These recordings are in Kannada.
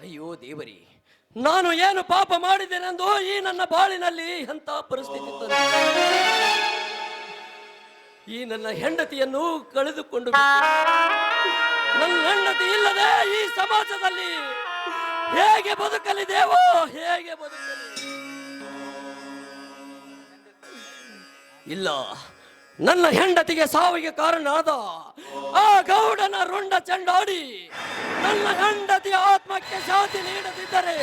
ಅಯ್ಯೋ ದೇವರಿ, ನಾನು ಏನು ಪಾಪ ಮಾಡಿದ್ದೇನೆಂದು ಈ ನನ್ನ ಬಾಳಿನಲ್ಲಿ ಎಂಥ ಪರಿಸ್ಥಿತಿ ಈ ನನ್ನ ಹೆಂಡತಿಯನ್ನು ಕಳೆದುಕೊಂಡು ನನ್ನ ಹೆಂಡತಿ ಇಲ್ಲದೆ ಈ ಸಮಾಜದಲ್ಲಿ ಹೇಗೆ ಬದುಕಲಿ ದೇವೋ ಇಲ್ಲ. ನನ್ನ ಹೆಂಡತಿಗೆ ಸಾವಿಗೆ ಕಾರಣ ಆದ ಆ ಗೌಡನ ರುಂಡ ಚೆಂಡಾಡಿ ನನ್ನ ಹೆಂಡತಿಯ ಆತ್ಮಕ್ಕೆ ಶಾಂತಿ ನೀಡದಿದ್ದರೆ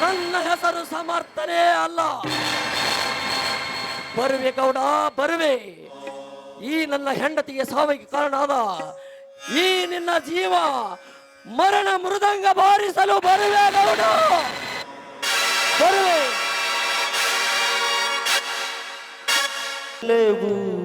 ನನ್ನ ಹೆಸರು ಸಮರ್ಥನೆ ಅಲ್ಲ. ಬರುವೆ ಗೌಡ, ಬರುವೆ. ಈ ನನ್ನ ಹೆಂಡತಿಗೆ ಸಾವಿಗೆ ಕಾರಣ ಆದ ಈ ನಿನ್ನ ಜೀವ ಮರಣ ಮೃದಂಗ ಬಾರಿಸಲು ಬರುವೆ ಗೌಡ. ಬರುವೆ. clebus.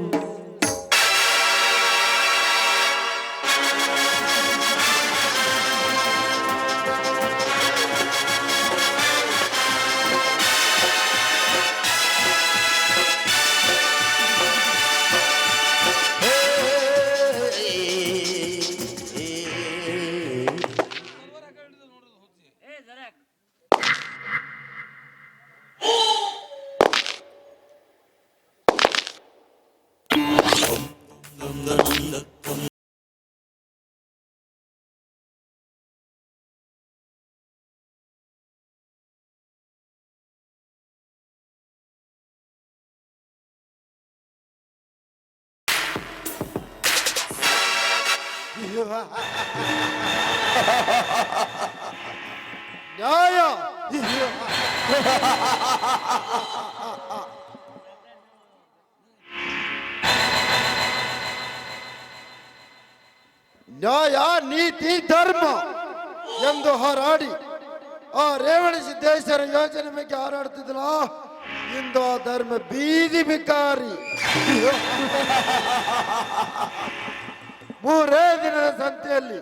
ನ್ಯಾಯ ನ್ಯಾಯ ನೀತಿ ಧರ್ಮ ಎಂದು ಹೋರಾಡಿ ಆ ರೇವಣ ಸಿದ್ದೇಶ್ವರ ಯೋಜನೆ ಬಗ್ಗೆ ಹಾರಾಡ್ತಿದ್ಲ? ಇಂದು ಆ ಧರ್ಮ ಬೀದಿ ಬಿಕಾರಿ. ಮೂರೇ ದಿನದ ಸಂತೆಯಲ್ಲಿ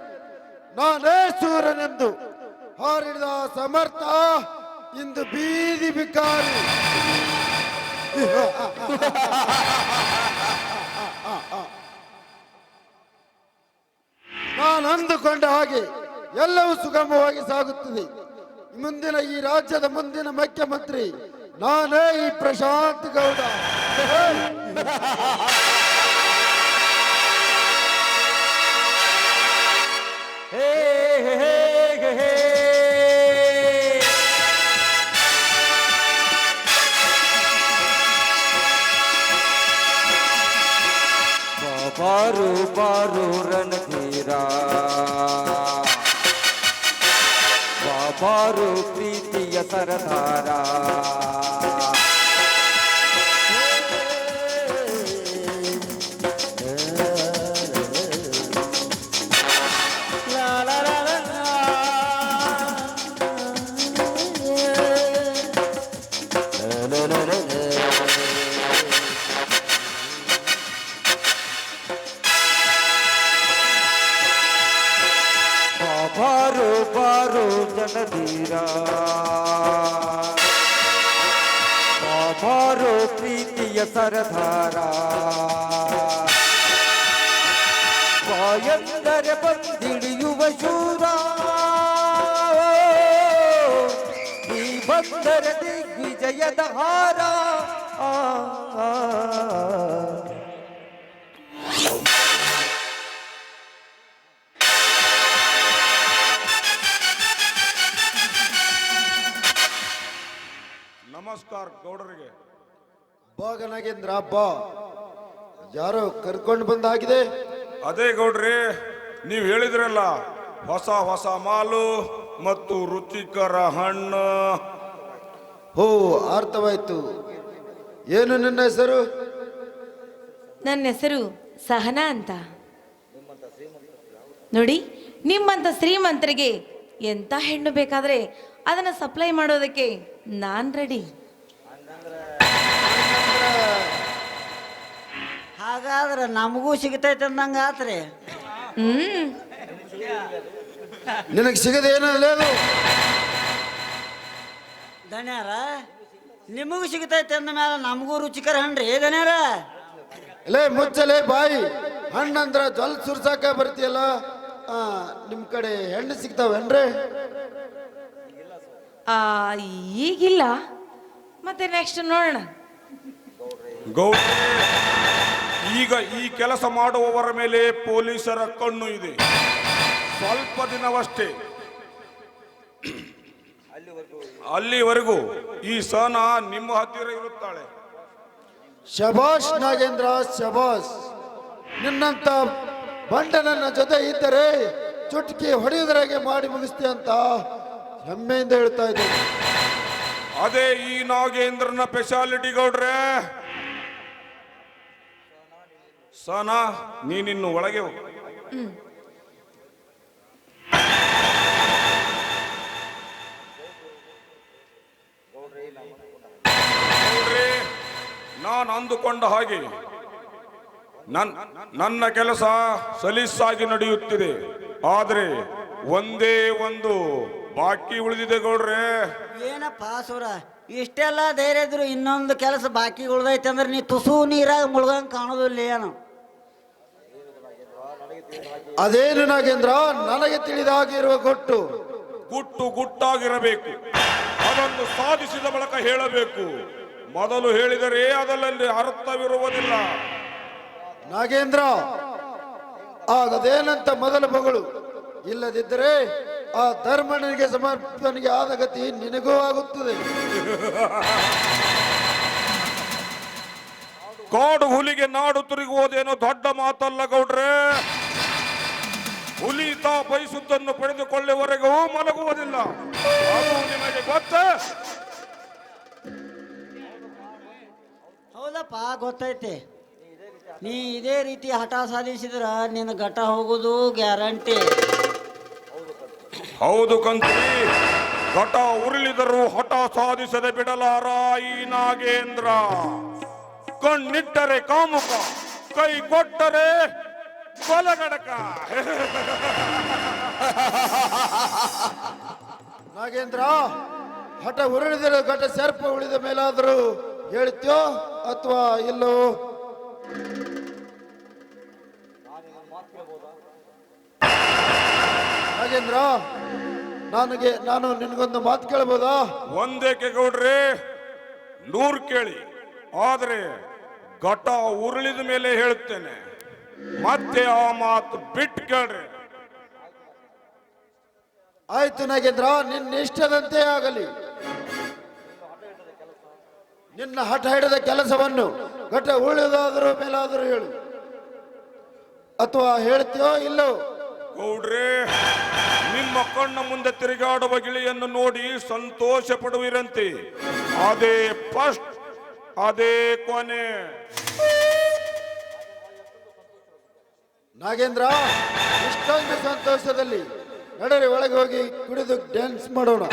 ನಾನೇ ಸೂರ್ಯನೆಂದು ಹಾರಿದ ಸಮರ್ಥ ಇಂದು ಬೀದಿ ಬಿಕಾರಿ ನಾನು ಅಂದುಕೊಂಡ ಹಾಗೆ ಎಲ್ಲವೂ ಸುಗಮವಾಗಿ ಸಾಗುತ್ತದೆ. ಮುಂದಿನ ಈ ರಾಜ್ಯದ ಮುಂದಿನ ಮುಖ್ಯಮಂತ್ರಿ ನಾನೇ ಈ ಪ್ರಶಾಂತ್ ಗೌಡ. ಬಾರು ಬಾರು ರಣಧೀರ ಬಾರು ಪ್ರೀತಿಯ ಸರದಾರ ಸರದಾರ ಬಾಯಂದರೆ ಬಂದಿಳಿಯುವ ಶೂರ. ಈ ಬಂದರೆ ದಿಗ್ವಿಜಯದ ಹಾರ. ನಮಸ್ಕಾರ ಗೌಡರಿಗೆ. ಬಾಗ ನಾಗೇಂದ್ರ ಯಾರು ಯಾರೋ ಕರ್ಕೊಂಡು ಬಂದಾಗಿದೆ? ಅದೇ ಗೌಡ್ರಿ ನೀವು ಹೇಳಿದ್ರಲ್ಲ ಹೊಸ ಹೊಸ ಮಾಲು ಮತ್ತು ರುಚಿಕರ ಹಣ್ಣು. ಹೋ ಅರ್ಥವಾಯ್ತು. ಏನು ನನ್ನ ಹೆಸರು? ನನ್ನ ಹೆಸರು ಸಹನಾ ಅಂತ. ನೋಡಿ ನಿಮ್ಮಂತ ಶ್ರೀಮಂತರಿಗೆ ಎಂತ ಹೆಣ್ಣು ಬೇಕಾದ್ರೆ ಅದನ್ನ ಸಪ್ಲೈ ಮಾಡೋದಕ್ಕೆ ನಾನ್ ರೆಡಿ ಹಾಗಾದ್ರೆ ನಮಗೂ ಸಿಗ್ತೈತೆ ಅಂದಂಗ ಆತ್ರಿ. ಹ್ಮ್. ನಿನಗೆ ಸಿಗದೇನಲ್ಲ ದಣ್ಯಾರ ನಿಮಗೂ ಸಿಗ್ತೈತೆ ಅಂದ ಮೇಲೆ ನಮಗೂ ರುಚಿಕರ ಹಣ್ರಿ ದಣ್ಯಾರ ಲೇ ಮುಚ್ಚಲೇ ಬಾಯಿ. ಹಣ್ಣಂದ್ರ ಜಲ್ ಸುರ್ಸಾಕ ಬರ್ತೀಯಲ್ಲ ಆ, ನಿಮ್ ಕಡೆ ಹೆಣ್ಣು ಸಿಗ್ತಾವೇನ್ರಿ? ಆ, ಈಗಿಲ್ಲ. ಮತ್ತೆ ನೆಕ್ಸ್ಟ್ ನೋಡೋಣ. ಗೌಡ್ರೆ ಈಗ ಈ ಕೆಲಸ ಮಾಡುವವರ ಮೇಲೆ ಪೊಲೀಸರ ಕಣ್ಣು ಇದೆ. ಸ್ವಲ್ಪ ದಿನವಷ್ಟೇ. ಅಲ್ಲಿವರೆಗೂ ಈ ಸನ ನಿಮ್ಮ ಹತ್ತಿರ ಇರುತ್ತಾಳೆ. ಶಬಾಷ್ ನಾಗೇಂದ್ರ ಶಬಾಷ್ ನಿನ್ನಂತ ಬಂಡ ನನ್ನ ಜೊತೆ ಇದ್ದರೆ ಚುಟ್ಕಿ ಹೊಡೆಯುವುದರಾಗೆ ಮಾಡಿ ಮುಗಿಸ್ತೆ ಅಂತ ಹೆಮ್ಮೆಯಿಂದ ಹೇಳ್ತಾ ಇದ್ದೀನಿ. ಅದೇ ಈ ನಾಗೇಂದ್ರನ ಸ್ಪೆಷಾಲಿಟಿ ಗೌಡ್ರೆ. ಸಹನಾ ನೀನಿನ್ನು ಒಳಗೆ ಹೋಗು. ನಾನು ಅಂದುಕೊಂಡ ಹಾಗೆ ನನ್ ನನ್ನ ಕೆಲಸ ಸಲೀಸಾಗಿ ನಡೆಯುತ್ತಿದೆ. ಆದರೆ ಒಂದೇ ಒಂದು ಬಾಕಿ ಉಳಿದಿದೆ ಗೌಡ್ರೆ. ಏನಪ್ಪ ಸೂರ ಇಷ್ಟೆಲ್ಲ ಧೈರ್ಯ ಇದ್ರು ಇನ್ನೊಂದು ಕೆಲಸ ಬಾಕಿ ಉಳಿದೈತೆ ಅಂದ್ರೆ ನೀ ತುಸು ನೀರಾಗ ಮುಳುಗಂಗೆ ಕಾಣೋದಿಲ್ಲ ಏನು ಅದೇನು ನಾಗೇಂದ್ರ ನನಗೆ ತಿಳಿದಾಗಿರುವ ಕೊಟ್ಟು. ಗೊಟ್ಟು ಗುಟ್ಟು ಗುಟ್ಟಾಗಿರಬೇಕು. ಅದನ್ನು ಸಾಧಿಸಿದ ಬಳಿಕ ಹೇಳಬೇಕು. ಮೊದಲು ಹೇಳಿದರೆ ಅದರಲ್ಲಿ ಅರ್ಥವಿರುವುದಿಲ್ಲ. ನಾಗೇಂದ್ರ ಆಗದೇನಂತ ಮೊದಲ ಮಗಳು ಇಲ್ಲದಿದ್ದರೆ ಆ ಧರ್ಮನಿಗೆ ಸಮರ್ಪಣೆಗೆ ಆದ ಗತಿ ನಿನಗೂ ಆಗುತ್ತದೆ. ಕಾಡು ಹುಲಿಗೆ ನಾಡು ತಿರುಗುವುದೇನೋ ದೊಡ್ಡ ಮಾತಲ್ಲ ಗೌಡ್ರೆ. ಬಯಸುವುದನ್ನು ಪಡೆದುಕೊಳ್ಳುವವರೆಗೂ ಮಲಗುವುದಿಲ್ಲ. ಅದು ನಿಮಗೆ ಗೊತ್ತ? ಹೌದಪ್ಪ ಗೊತ್ತೈತೆ. ನೀ ಇದೇ ರೀತಿ ಹಠ ಸಾಧಿಸಿದ್ರ ನಿನ್ನ ಘಟ ಹೋಗುದು ಗ್ಯಾರಂಟಿ. ಹೌದು ಕಂತ್ರಿ ಘಟ ಉರುಳಿದರೂ ಹಠ ಸಾಧಿಸದೆ ಬಿಡಲಾರ ಈ ನಾಗೇಂದ್ರ. ಕಣ್ಣಿಟ್ಟರೆ ಕಾಮುಕ ಕೈ ಕೊಟ್ಟರೆ ಕೊಲಗಡಕ ನಾಗೇಂದ್ರ ಹಠ ಉರುಳಿದರೆ ಘಟ ಸರ್ಪ ಉಳಿದ ಮೇಲಾದರೂ ಹೇಳ್ತೀಯೋ ಅಥವಾ ಇಲ್ಲೋ? ನಾಗೇಂದ್ರ ನನಗೆ ನಾನು ನಿನಗೊಂದು ಮಾತು ಕೇಳ್ಬೋದಾ? ಒಂದೇಕೆ ಗೌಡ್ರಿ ನೂರು ಕೇಳಿ. ಆದರೆ ಘಟ ಉರುಳಿದ ಮೇಲೆ ಹೇಳುತ್ತೇನೆ. ಮತ್ತೆ ಆ ಮಾತು ಬಿಟ್ಟು ಕೇಳ್ರಿ. ಆಯ್ತು ನಾಗೇಂದ್ರ ನಿನ್ನ ಇಷ್ಟದಂತೆ ಆಗಲಿ. ನಿನ್ನ ಹಠ ಹಿಡಿದ ಕೆಲಸವನ್ನು ಘಟ ಉಳಿದಾದರೂ ಮೇಲಾದರೂ ಹೇಳು. ಅಥವಾ ಹೇಳ್ತೀಯೋ ಇಲ್ಲೋ? ಗೌಡ್ರೆ ನಿಮ್ಮ ಕಣ್ಣ ಮುಂದೆ ತಿರುಗಾಡುವ ಗಿಳಿಯನ್ನು ನೋಡಿ ಸಂತೋಷ ಪಡುವಿರಂತೆ ಅದೇ ಫಸ್ಟ್ ಅದೇ ಕೊನೆ. ನಾಗೇಂದ್ರ ಇಷ್ಟೊಂದು ಸಂತೋಷದಲ್ಲಿ ನಡರಿ ಒಳಗೆ ಹೋಗಿ ಕುಡಿದು ಡ್ಯಾನ್ಸ್ ಮಾಡೋಣ.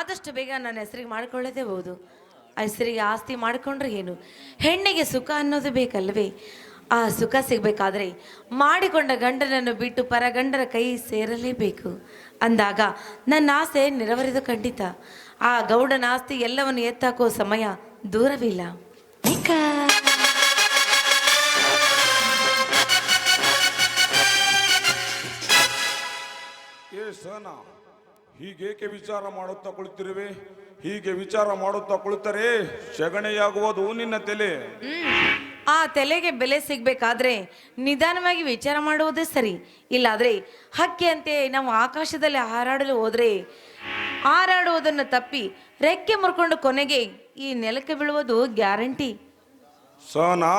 ಆದಷ್ಟು ಬೇಗ ನನ್ನ ಹೆಸರಿಗೆ ಮಾಡ್ಕೊಳ್ಳೋದೇ ಆ ಹೆಸರಿಗೆ ಆಸ್ತಿ ಮಾಡಿಕೊಂಡ್ರೆ ಏನು? ಹೆಣ್ಣಿಗೆ ಸುಖ ಅನ್ನೋದು ಬೇಕಲ್ವೇ? ಆ ಸುಖ ಸಿಗಬೇಕಾದ್ರೆ ಮಾಡಿಕೊಂಡ ಗಂಡನನ್ನು ಬಿಟ್ಟು ಪರಗಂಡರ ಕೈ ಸೇರಲೇಬೇಕು. ಅಂದಾಗ ನನ್ನ ಆಸೆ ನೆರವೇರಿದು ಖಂಡಿತ. ಆ ಗೌಡನ ಆಸ್ತಿ ಎಲ್ಲವನ್ನು ಎತ್ತಾಕೋ ಸಮಯ ದೂರವಿಲ್ಲ. ಸನ. ಹೀಗೇಕೆ ವಿಚಾರ ಮಾಡುತ್ತಾ ಕುಳಿತಿರುವೆ? ಹೀಗೆ ವಿಚಾರ ಮಾಡುತ್ತಾ ಕುಳಿತರೆ ಶಗಣೆಯಾಗುವುದು ನಿನ್ನ ತಲೆ. ಆ ತಲೆಗೆ ಬೆಲೆ ಸಿಗ್ಬೇಕಾದ್ರೆ ನಿಧಾನವಾಗಿ ವಿಚಾರ ಮಾಡುವುದೇ ಸರಿ. ಇಲ್ಲಾದ್ರೆ ಹಕ್ಕಿ ಅಂತೆ ನಾವು ಆಕಾಶದಲ್ಲಿ ಹಾರಾಡಲು ಹೋದ್ರೆ ಹಾರಾಡುವುದನ್ನು ತಪ್ಪಿ ರೆಕ್ಕೆ ಮುರ್ಕೊಂಡು ಕೊನೆಗೆ ಈ ನೆಲಕ್ಕೆ ಬೀಳುವುದು ಗ್ಯಾರಂಟಿ. ಸೋನಾ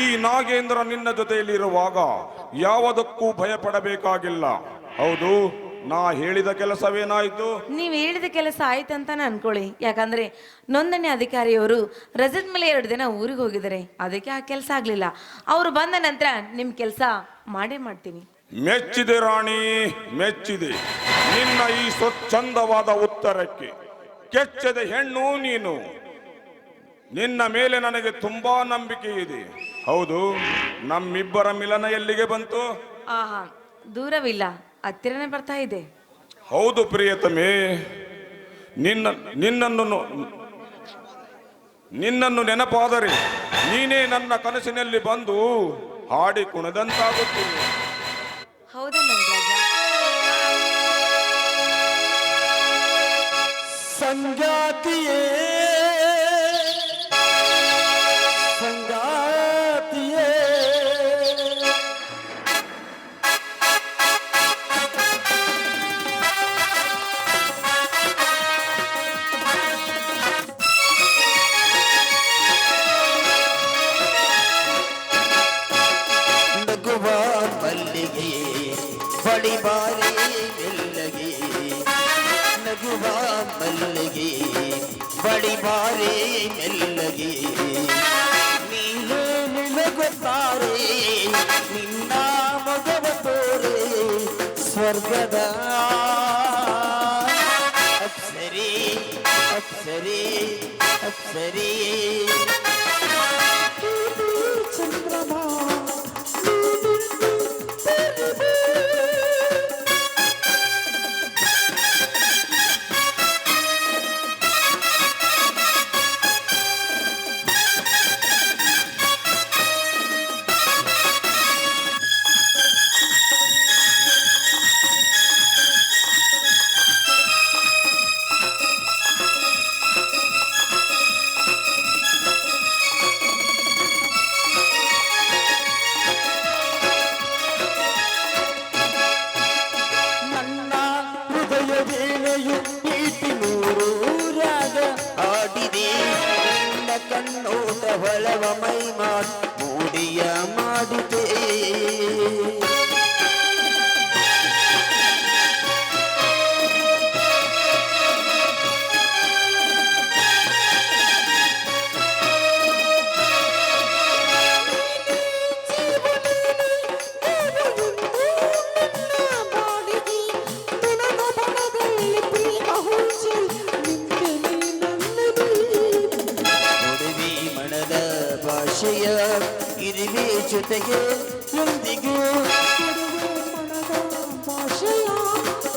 ಈ ನಾಗೇಂದ್ರ ನಿನ್ನ ಜೊತೆಯಲ್ಲಿರುವಾಗ ಯಾವುದಕ್ಕೂ ಭಯಪಡಬೇಕಾಗಿಲ್ಲ. ಹೌದು. ನಾ ಹೇಳಿದ ಕೆಲಸವೇನಾಯ್ತು? ನೀವು ಹೇಳಿದ ಕೆಲಸ ಆಯ್ತಂತಾನೆ ಅನ್ಕೊಳ್ಳಿ. ಯಾಕಂದ್ರೆ ನೋಂದಣಿ ಅಧಿಕಾರಿಯವರು ರಜದ ಮೇಲೆ ಎರಡು ದಿನ ಊರಿಗೆ ಹೋಗಿದ್ದಾರೆ. ಅದಕ್ಕೆ ಆ ಕೆಲಸ ಆಗ್ಲಿಲ್ಲ. ಅವರು ಬಂದ ನಂತರ ನಿಮ್ ಕೆಲಸ ಮಾಡೇ ಮಾಡ್ತೀನಿ. ಮೆಚ್ಚಿದೆ ರಾಣಿ ಮೆಚ್ಚಿದೆ. ನಿನ್ನ ಈ ಸ್ವಚ್ಛಂದವಾದ ಉತ್ತರಕ್ಕೆ. ಕೆಚ್ಚದ ಹೆಣ್ಣು ನೀನು. ನಿನ್ನ ಮೇಲೆ ನನಗೆ ತುಂಬಾ ನಂಬಿಕೆ ಇದೆ. ಹೌದು ನಮ್ಮಿಬ್ಬರ ಮಿಲನ ಎಲ್ಲಿಗೆ ಬಂತು? ಆಹಾ ದೂರವಿಲ್ಲ. ಹತ್ತಿರನೇ ಬರ್ತಾ ಇದೆ. ಹೌದು ಪ್ರಿಯತಮೆ ನಿನ್ನ ನಿನ್ನನ್ನು ನೊ- ನಿನ್ನನ್ನು ನೆನಪಾದರೆ ನೀನೇ ನನ್ನ ಕನಸಿನಲ್ಲಿ ಬಂದು ಹಾಡಿ ಕುಣದಂತಾಗುತ್ತೆ. ಹೌದಾ ರಾಜ free.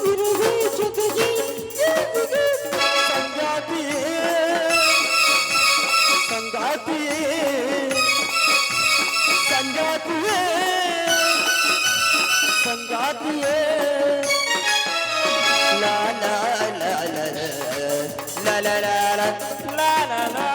ಇರುವೆ ಜೊತೆಗೆ ಎಂದಿಗೂ ಸಂಗಾತಿಯೇ ಸಂಗಾತಿಯೇ ಸಂಗಾತಿಯೇ ಸಂಗಾತಿಯೇ ಲಾ ಲಾ ಲಾ ಲಾ ಲಾ ಲಾ ಲಾ ಲಾ ಲಾ ಲಾ ಲಾ